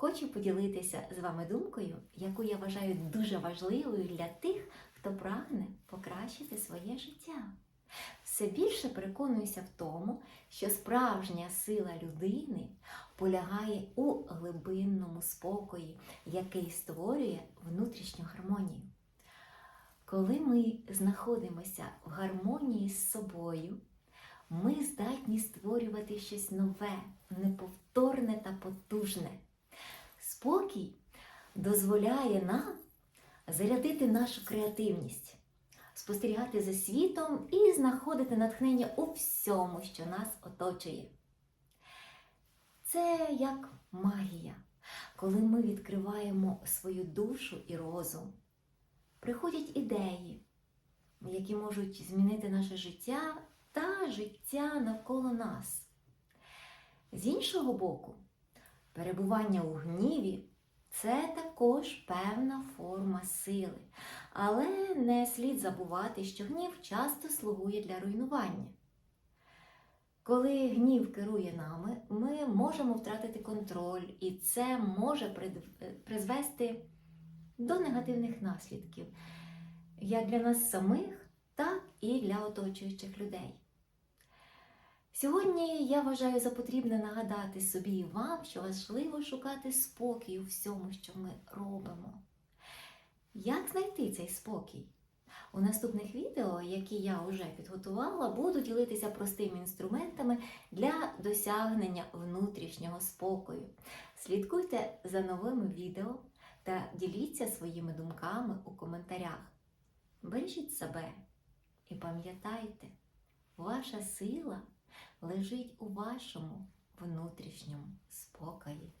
Хочу поділитися з вами думкою, яку я вважаю дуже важливою для тих, хто прагне покращити своє життя. Все більше переконуюся в тому, що справжня сила людини полягає у глибинному спокої, який створює внутрішню гармонію. Коли ми знаходимося в гармонії з собою, ми здатні створювати щось нове, неповторне та потужне. Спокій дозволяє нам зарядити нашу креативність, спостерігати за світом і знаходити натхнення у всьому, що нас оточує. Це як магія, коли ми відкриваємо свою душу і розум. Приходять ідеї, які можуть змінити наше життя та життя навколо нас. З іншого боку, перебування у гніві це також певна форма сили, але не слід забувати, що гнів часто слугує для руйнування. Коли гнів керує нами, ми можемо втратити контроль, і це може призвести до негативних наслідків як для нас самих, так і для оточуючих людей. Сьогодні я вважаю за потрібне нагадати собі і вам, що важливо шукати спокій у всьому, що ми робимо. Як знайти цей спокій? У наступних відео, які я вже підготувала, буду ділитися простими інструментами для досягнення внутрішнього спокою. Слідкуйте за новими відео та діліться своїми думками у коментарях. Бережіть себе і пам'ятайте, ваша сила лежить у вашому внутрішньому спокої.